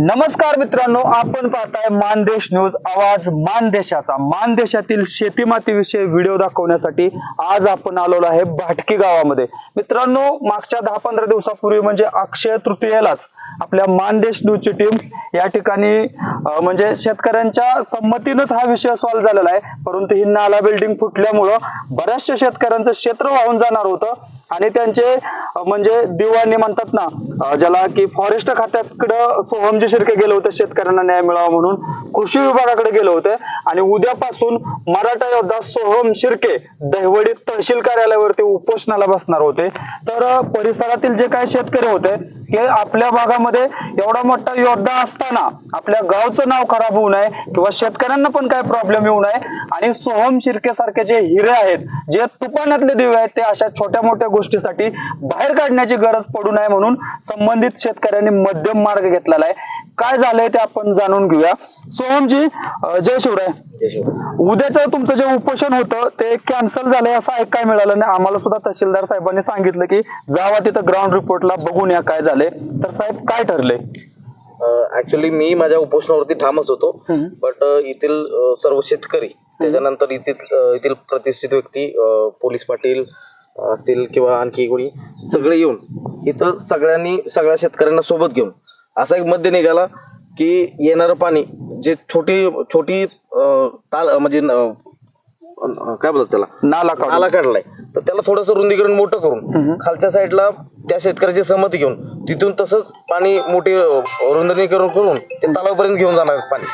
नमस्कार मित्रांनो आपण पाहताय मानदेश न्यूज. आवाज मानदेशाचा. मानदेशातील शेती मातीविषयी व्हिडिओ दाखवण्यासाठी आज आपण आलेलो आहे भाटकी गावामध्ये. मित्रांनो मागच्या दहा पंधरा दिवसापूर्वी म्हणजे अक्षय तृतीयेलाच आपल्या मानदेश न्यूजची टीम या ठिकाणी म्हणजे शेतकऱ्यांच्या संमतीनंच हा विषय सॉल्व्ह झालेला आहे. परंतु ही नाला बिल्डिंग फुटल्यामुळं बऱ्याचशा शेतकऱ्यांचं क्षेत्र वाहून जाणार होतं. आणि त्यांचे म्हणजे दिवाणी म्हणतात ना ज्याला की फॉरेस्ट खात्याकडं सोहमजी शिर्के गेले होते शेतकऱ्यांना न्याय मिळावा म्हणून कृषी विभागाकडे गेले होते. आणि उद्यापासून मराठा योद्धा सोहम शिर्के दहिवडी तहसील कार्यालयावरती उपोषणाला बसणार होते. तर परिसरातील जे काही शेतकरी होते हे आपल्या भागामध्ये एवढा मोठा योद्धा असताना आपल्या गावचं नाव खराब होऊ नये किंवा शेतकऱ्यांना पण काय प्रॉब्लेम येऊ नये. आणि सोहम शिर्के सारखे जे हिरे आहेत जे तुपाण्यातले दिवे आहेत ते अशा छोट्या मोठ्या गोष्टीसाठी बाहेर काढण्याची गरज पडू नये म्हणून संबंधित शेतकऱ्यांनी मध्यम मार्ग घेतलेला आहे. काय झालंय ते आपण जाणून घेऊया. सोहमजी जय शिवराय. उद्याचं तुमचं जे उपोषण होतं ते कॅन्सल झालंय असं ऐकाय मिळालं नाही. आम्हाला सुद्धा तहसीलदार साहेबांनी सांगितलं की जावा तिथं ग्राउंड रिपोर्टला बघून या काय झाले तर साहेब काय ठरले ऍक्च्युली मी माझ्या उपोषणावरती ठामच होतो. बट येथील सर्व शेतकरी त्याच्यानंतर येथील प्रतिष्ठित व्यक्ती पोलीस पाटील असतील किंवा आणखी कोणी सगळे येऊन इथं सगळ्यांनी सगळ्या शेतकऱ्यांना सोबत घेऊन असा एक मध्य निघाला की येणारं पाणी जे छोटी छोटी अ, ताल म्हणजे न- अ, काय बोलतात त्याला नाला काढून. नाला काढलाय तर त्याला थोडस रुंदीकरण मोठं हम्म. करून खालच्या साईडला त्या शेतकऱ्याची सहमती घेऊन तिथून तसंच पाणी मोठे अं, रुंदनीकरण करून ते तलावापर्यंत घेऊन जाणार पाणी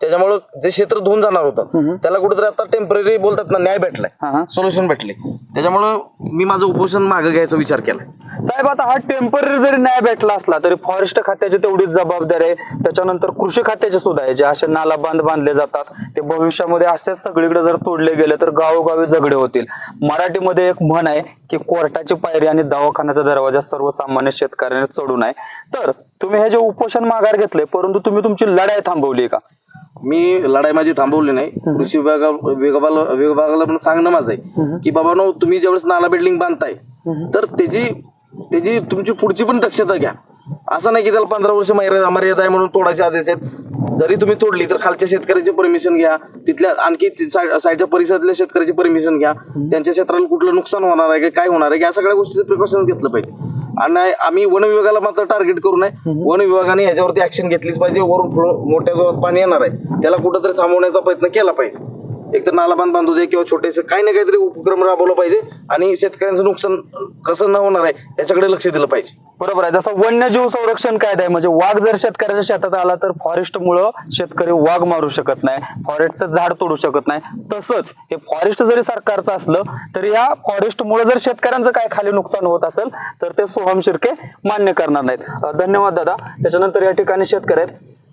त्याच्यामुळं जे क्षेत्र धुवून जाणार हम्म. होतं त्याला कुठेतरी आता टेंपररी बोलतात ना न्याय भेटलाय हा, हा. सोल्युशन भेटले त्याच्यामुळं मी माझं उपोषण मागे घ्यायचा विचार केलाय साहेब आता हा टेंपररी जरी न्याय भेटला असला तरी फॉरेस्ट खात्याची तेवढीच जबाबदारी आहे. त्याच्यानंतर कृषी खात्याचे सुद्धा आहे जे असे नाला बांध बांधले जातात. ते भविष्यामध्ये असेच सगळीकडे जर तोडले गेले तर गावोगावी झगडे होतील. मराठीमध्ये एक म्हण आहे की कोर्टाची पायरी आणि दवाखान्याचा दरवाजा सर्वसामान्य शेतकऱ्याने चढू नये. तर तुम्ही हे जे उपोषण माघार घेतले परंतु तुम्ही तुमची लढाई थांबवली का? मी लढाई माझी थांबवली नाही. कृषी विभागा विभागाला विभागाला पण सांगणं माझं आहे की बाबा नो तुम्ही ज्यावेळेस नाला बिल्डिंग बांधताय तर त्याची त्याची तुमची पुढची पण दक्षता घ्या. असं नाही की त्याला पंधरा वर्ष मर्यादा मर्यादा आहे म्हणून तोडायचे आदेश आहेत. जरी तुम्ही तोडली तर खालच्या शेतकऱ्याची परमिशन घ्या. तिथल्या आणखी साईडच्या परिसरातल्या शेतकऱ्याची परमिशन घ्या. त्यांच्या क्षेत्राला कुठलं नुकसान होणार आहे का काय होणार आहे या सगळ्या गोष्टीचं प्रिकॉशन घेतलं पाहिजे. आणि आम्ही वन विभागाला मात्र टार्गेट करू नये. वन विभागाने ह्याच्यावरती ऍक्शन घेतलीच पाहिजे. वरून मोठ्या जोरात पाणी येणार आहे. त्याला कुठंतरी थांबवण्याचा प्रयत्न केला पाहिजे. एक तर नालाबान बांधू दे किंवा छोटेसे काही ना काहीतरी उपक्रम राबवला पाहिजे आणि शेतकऱ्यांचं नुकसान कसं न होणार आहे त्याच्याकडे लक्ष दिलं पाहिजे. बरोबर आहे. जसं वन्यजीव संरक्षण कायदा आहे म्हणजे वाघ जर शेतकऱ्याच्या शेतात आला तर फॉरेस्ट मुळे शेतकरी वाघ मारू शकत नाही फॉरेस्टचं झाड तोडू शकत नाही. तसंच हे फॉरेस्ट जरी सरकारचं असलं तरी या फॉरेस्ट मुळे जर शेतकऱ्यांचं काय खाली नुकसान होत असेल तर ते सोहम शिर्के मान्य करणार नाहीत. धन्यवाद दादा. त्याच्यानंतर या ठिकाणी शेतकरी आहेत.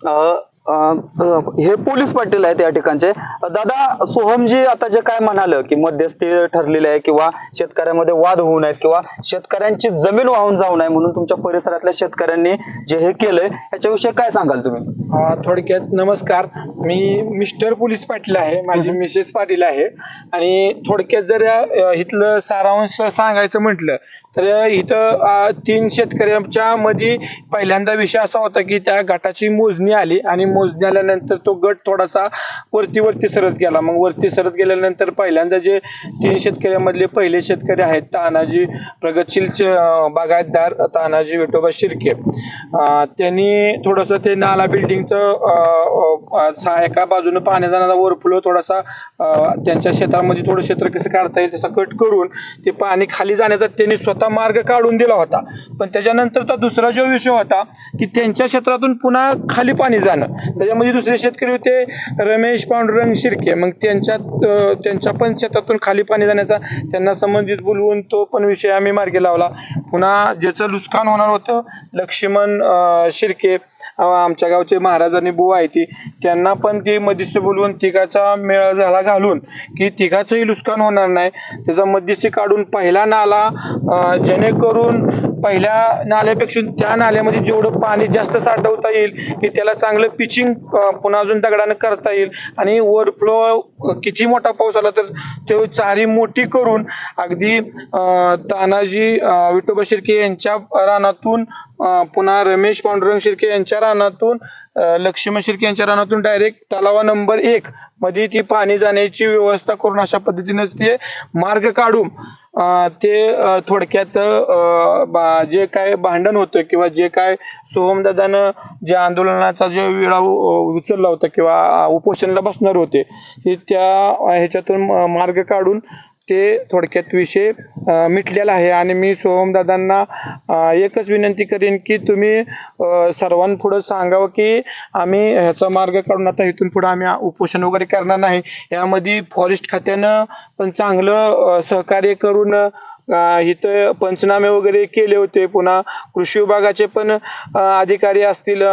अं, हे पोलीस पाटील आहेत या ठिकाणचे. दादा सोहमजी आता जे काय म्हणालं की मध्यस्थी ठरलेले आहे किंवा शेतकऱ्यांमध्ये वाद होऊ नयेत किंवा शेतकऱ्यांची जमीन वाहून जाऊ नये म्हणून तुमच्या परिसरातल्या शेतकऱ्यांनी जे हे केलंय याच्याविषयी काय सांगाल तुम्ही? थोडक्यात नमस्कार. मी मिस्टर पोलीस पाटील आहे. माझी मिसेस पाटील आहे. आणि थोडक्यात जर इथलं सारांश सांगायचं म्हटलं तर इथं तीन शेतकऱ्यांच्या मध्ये पहिल्यांदा विषय असा होता की त्या गटाची मोजणी आली आणि मोजणी आल्यानंतर तो गट थोडासा वरती वरती सरत गेला. मग वरती सरत गेल्यानंतर पहिल्यांदा जे तीन शेतकऱ्यांमधले पहिले शेतकरी आहेत तानाजी प्रगतशील च- बागायतदार तानाजी विठोबा शिर्के. त्यांनी थोडंसं ते नाला बिल्डिंगचं एका बाजूने पाण्या जाणारा ओव्हरफ्लो थोडासा त्यांच्या शेतामध्ये थोडं क्षेत्र कसं काढता येईल त्याचा कट करून ते पाणी खाली जाण्याचा त्यांनी स्वतः मार्ग काढून दिला होता. पण त्याच्यानंतरचा दुसरा जो विषय होता की त्यांच्या क्षेत्रातून पुन्हा खाली पाणी जाणं. त्याच्यामध्ये दुसरे शेतकरी होते रमेश पांडुरंग शिर्के. मग त्यांच्यात त्यांच्या पण शेतातून खाली पाणी जाण्याचा त्यांना संबंधित बोलवून तो पण विषय आम्ही मार्गी लावला. पुन्हा ज्याचं नुकसान होणार होतं लक्ष्मण शिर्के आमच्या गावचे महाराजांनी बुवा आहे ती. त्यांना पण ती मध्यस्थी बोलवून तिघाचा मेळा झाला घालून की तिघाचंही नुकसान होणार नाही. त्याचा मध्यस्थी काढून पहिला नाला जेणेकरून पहिल्या नाल्यापेक्षा त्या नाल्यामध्ये जेवढं पाणी जास्त साठवता येईल की त्याला चांगलं पिचिंग पुन्हा अजून दगडानं करता येईल. आणि ओव्हरफ्लो किती मोठा पाऊस आला तर तो चारी मोठी करून अगदी अं, तानाजी अं, विठोबा शिर्के यांच्या रानातून पुन्हा रमेश पांडुरंग शिर्के यांच्या रानातून लक्ष्मण शिर्के यांच्या रानातून डायरेक्ट तलावा नंबर एक मध्ये ती पाणी जाण्याची व्यवस्था करून अशा पद्धतीने ते मार्ग काढून ते थोडक्यात बा- जे काय भांडण होतं किंवा जे काय सोहमदादानं जे आंदोलनाचा जे वेळा उचलला होता किंवा उपोषणाला बसणार होते ते त्या ह्याच्यातून मार्ग काढून ते थोडक्यात विषय मिटलेला आहे. आणि मी सोहमदादांना एकच विनंती करेन की तुम्ही सर्वांपुढं सांगावं की आम्ही ह्याचा मार्ग काढून आता इथून पुढे आम्ही उपोषण वगैरे करणार नाही. यामध्ये फॉरेस्ट खात्यानं पण चांगलं सहकार्य करून इथं पंचनामे वगैरे केले होते. पुन्हा कृषी विभागाचे पण अधिकारी असतील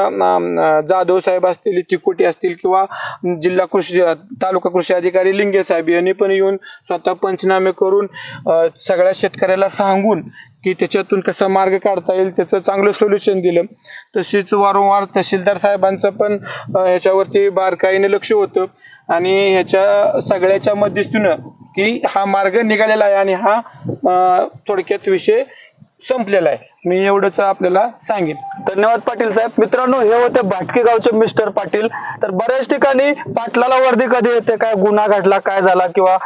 जाधव साहेब असतील चिकोटी असतील किंवा जिल्हा कृषी तालुका कृषी अधिकारी लिंगे साहेब यांनी पण येऊन स्वतः पंचनामे करून सगळ्या शेतकऱ्याला सांगून की त्याच्यातून कसा मार्ग काढता येईल त्याचं चांगलं सोल्युशन दिलं. तसेच वारंवार तहसीलदार साहेबांचं पण ह्याच्यावरती बारकाईने लक्ष होतं. आणि ह्याच्या सगळ्याच्या मध्यस्थीनं की हा मार्ग निघालेला आहे आणि हा अं, थोडक्यात विषय संपलेला आहे. मी एवढंच आपल्याला सांगेन. धन्यवाद पाटील साहेब. मित्रांनो हे होते भाटके गावचे मिस्टर पाटील. तर बऱ्याच ठिकाणी पाटलाला वर्दी कधी येते? काय गुन्हा घडला? काय झाला? किंवा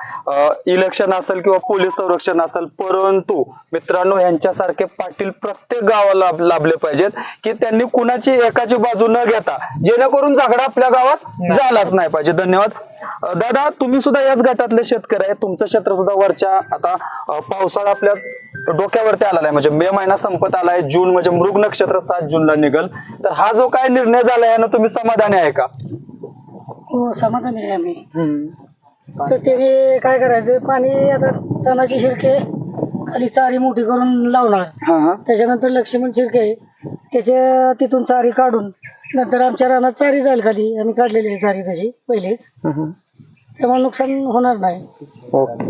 इलेक्शन असेल किंवा पोलीस संरक्षण असेल परंतु मित्रांनो यांच्यासारखे पाटील प्रत्येक गावाला लाभ- लाभले पाहिजेत की त्यांनी कुणाची एकाची बाजू न घेता जेणेकरून झगडा आपल्या गावात झालाच नाही पाहिजे. धन्यवाद. दादा तुम्ही सुद्धा याच गटातले शेतकरी आहे. तुमचं क्षेत्र सुद्धा वरच्या आता पावसाळा आपल्या डोक्यावरती आलेला आहे. म्हणजे मे महिना संपत आलाय जून म्हणजे मृग नक्षत्र सात जूनला निघल. तर हा जो काय निर्णय झाला यानं तुम्ही समाधानी आहे का? हो समाधानी आहे आम्ही. तर त्याने काय करायचं पाणी आता तणाची शिरके खाली चारी मोठी करून लावणार. हा हा. त्याच्यानंतर लक्ष्मण शिरके त्याच्या तिथून चारी काढून नंतर आमच्या रानात चारी जाईल खाली. आम्ही काढलेली आहे चारी तशी पहिलेच. त्यामुळे नुकसान होणार नाही. ओके.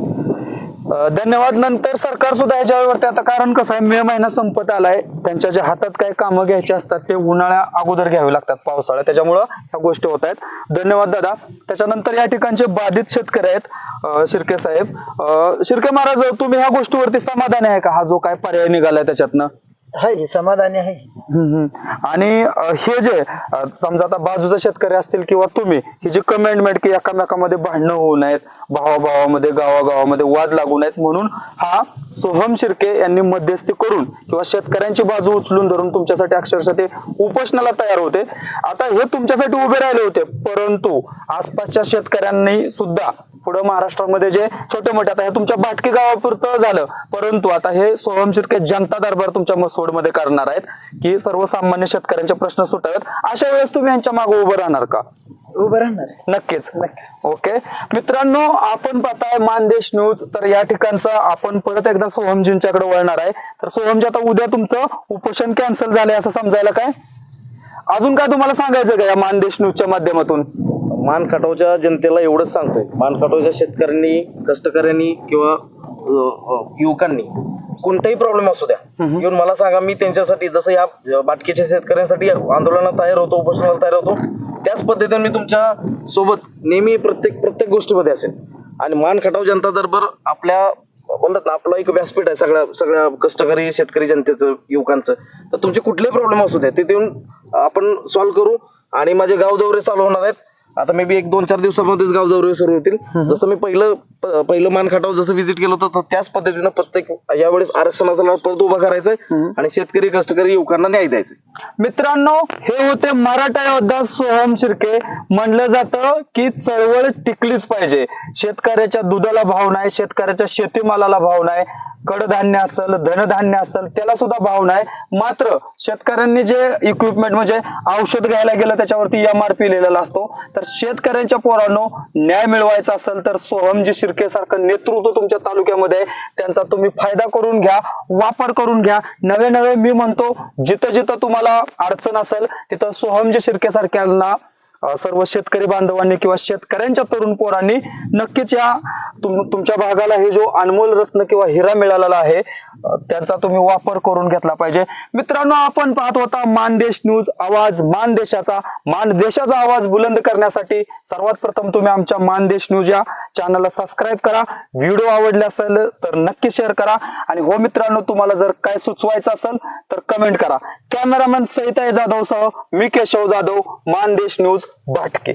धन्यवाद. नंतर सरकार सुद्धा याच्यावरती आता कारण कसं आहे मे महिना संपत आलाय. त्यांच्या ज्या हातात काही कामं घ्यायची असतात ते उन्हाळ्या अगोदर घ्यावे लागतात पावसाळ्यात. त्याच्यामुळं ह्या गोष्टी होत आहेत. धन्यवाद दादा. त्याच्यानंतर या ठिकाणचे बाधित शेतकरी आहेत शिर्के साहेब. शिर्के महाराज तुम्ही ह्या गोष्टीवरती समाधानी आहे का? हा जो काय पर्याय निघालाय त्याच्यातनं. आहे समाधानी आहे हम्म, हम्म. आणि अं, हे जे अं, समजा आता बाजूचा शेतकरी असतील किंवा तुम्ही ही जी कमेंटमेंट की एकामेकामध्ये भांडणं होऊ नयेत भावाभावामध्ये गावागावामध्ये वाद लागू नयेत म्हणून हा सोहम शिर्के यांनी मध्यस्थी करून किंवा शेतकऱ्यांची बाजू उचलून धरून तुमच्यासाठी अक्षरशः ते उपोषणाला तयार होते आता हे तुमच्यासाठी उभे राहिले होते परंतु आसपासच्या शेतकऱ्यांनी सुद्धा पुढे महाराष्ट्रामध्ये जे छोटे मोठे आता हे तुमच्या बाटकी गावापुरतं झालं. परंतु आता हे सोहम शिर्के जनता दरबार तुमच्या मसोडमध्ये करणार आहेत की सर्वसामान्य शेतकऱ्यांचे प्रश्न सुटावेत अशा वेळेस तुम्ही यांच्या मागे उभं राहणार का? उभं राहणार. नक्कीच. ओके. मित्रांनो आपण पाहताय मानदेश न्यूज. तर या ठिकाणचं आपण परत एकदा सोहमजींच्याकडे वळणार आहे. तर सोहमजी आता उद्या तुमचं उपोषण कॅन्सल झालंय असं समजायला काय? अजून काय तुम्हाला सांगायचं का या मानदेश न्यूजच्या माध्यमातून? मान खटावच्या जनतेला एवढंच सांगतोय. मान खटावच्या शेतकऱ्यांनी कष्टकऱ्यांनी किंवा युवकांनी कोणताही प्रॉब्लेम असू द्या. येऊन मला सांगा मी त्यांच्यासाठी जसं या बाटकीच्या शेतकऱ्यांसाठी आंदोलनात तयार होतो उपोषणाला तयार होतो त्याच पद्धतीने मी तुमच्यासोबत नेहमी प्रत्येक प्रत्येक गोष्टीमध्ये असेल आणि मान खटाव जनता दरबार आपल्या बोलतात ना आपलं एक व्यासपीठ आहे सगळ्या सगळ्या कष्टकरी शेतकरी जनतेचं युवकांचं. तर तुमचे कुठलेही प्रॉब्लेम असू द्या तिथे येऊन आपण सॉल्व्ह करू. आणि माझे गाव दौरे चालू होणार आहेत. आता मे बी एक दोन चार दिवसामध्येच गाव दौरे सुरू होतील. जसं मी पहिलं प- पहिलं मान खटाव जसं व्हिजिट केलं होतं तर त्याच पद्धतीनं प्रत्येक यावेळेस आरक्षणाचा लाभ परत उभा करायचा आहे आणि शेतकरी कष्टकरी युवकांना न्याय द्यायचा मित्रांनो हे होते मराठा योद्धा सोहम शिर्के. म्हणलं जातं की चळवळ टिकलीच पाहिजे. शेतकऱ्याच्या दुधाला भाव नाही शेतकऱ्याच्या शेतीमालाला भाव नाही. कडधान्य असेल धनधान्य असेल त्याला सुद्धा भाव नाही. मात्र शेतकऱ्यांनी जे इक्विपमेंट म्हणजे औषध घ्यायला गेलं त्याच्यावरती एम आर पी लिहिलेला असतो. तर शेतकऱ्यांच्या पोरांनो न्याय मिळवायचा असेल तर सोहमजी शिर्के सारखं नेतृत्व तुमच्या तालुक्यामध्ये त्यांचा तुम्ही फायदा करून घ्या वापर करून घ्या. नवे नवे मी म्हणतो जिथं जिथं तुम्हाला अडचण असेल तिथं सोहमजी शिर्के सारख्यांना सर्व शेतकरी बांधवांनी किंवा शेतकऱ्यांच्या तरुण पोरांनी नक्कीच या तुम तुमच्या भागाला हे जो अनमोल रत्न किंवा हिरा मिळालेला आहे त्याचा तुम्ही वापर करून घेतला पाहिजे. मित्रांनो आपण पाहत होता मानदेश न्यूज आवाज मानदेशाचा मानदेशाचा आवाज बुलंद करण्यासाठी. सर्वात प्रथम तुम्ही आमच्या मानदेश न्यूज या चॅनलला सबस्क्राईब करा. व्हिडिओ आवडले असेल तर नक्की शेअर करा. आणि हो मित्रांनो तुम्हाला जर काय सुचवायचं असेल तर कमेंट करा. कॅमेरामॅन सहित जाधव सह मी केशव जाधव मानदेश न्यूज भटके